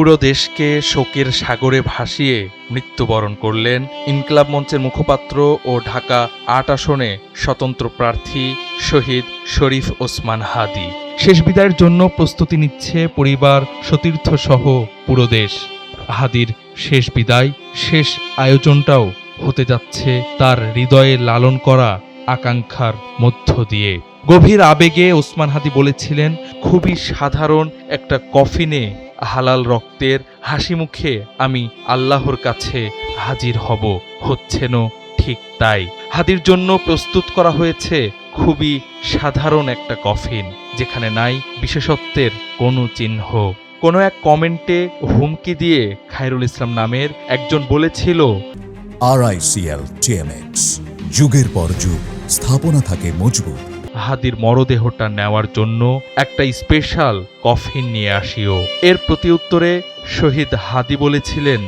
পুরো দেশকে শোকের সাগরে ভাসিয়ে মৃত্যুবরণ করলেন ইনকলাব মঞ্চের মুখপাত্র ও ঢাকা আট আসনে স্বতন্ত্র প্রার্থী শহীদ শরীফ ওসমান হাদি। শেষ বিদায়ের জন্য প্রস্তুতি নিচ্ছে পরিবার সতীর্থ সহ পুরো দেশ। হাদির শেষ বিদায়, শেষ আয়োজনটাও হতে যাচ্ছে তার হৃদয়ে লালন করা আকাঙ্ক্ষার মধ্য দিয়ে। গভীর আবেগে ওসমান হাদি বলেছিলেন, খুবই সাধারণ একটা কফিনে হালাল রক্তের হাসি মুখে আমি আল্লাহর কাছে হাজির হব, হচ্ছেন ঠিক তাই। হাদির জন্য প্রস্তুত করা হয়েছে খুবই সাধারণ একটা কফিন, যেখানে নাই বিশেষত্বের কোনো চিহ্ন। কোনো এক কমেন্টে হুমকি দিয়ে খায়রুল ইসলাম নামের একজন বলেছিল আরআইসিএল টিএমএক্স যুগের পর যুগ, স্থাপনা থাকে মজবুত। হাদির মরদেহটা নেওয়ার জন্য একটা স্পেশাল কফিন নিয়ে আসিও। এর প্রতি উত্তরে শহীদ হাদি বলেছিলেন,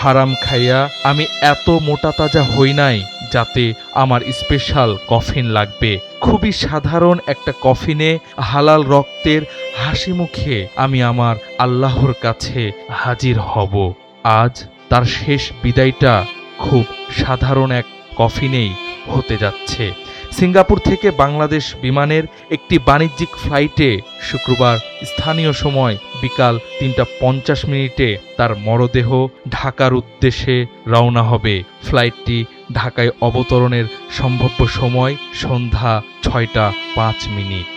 হারাম খাইয়া আমি এত মোটা তাজা হই নাই যাতে আমার স্পেশাল কফিন লাগবে। খুবই সাধারণ একটা কফিনে হালাল রক্তের হাসি মুখে আমি আমার আল্লাহর কাছে হাজির হব। আজ তার শেষ বিদায়টা খুব সাধারণ এক কফিনেই হতে যাচ্ছে। সিঙ্গাপুর থেকে বাংলাদেশ বিমানের একটি বাণিজ্যিক ফ্লাইটে শুক্রবার স্থানীয় সময় বিকাল তিনটা পঞ্চাশ মিনিটে তার মরদেহ ঢাকার উদ্দেশ্যে রওনা হবে। ফ্লাইটটি ঢাকায় অবতরণের সম্ভাব্য সময় সন্ধ্যা ছয়টা পাঁচ মিনিট।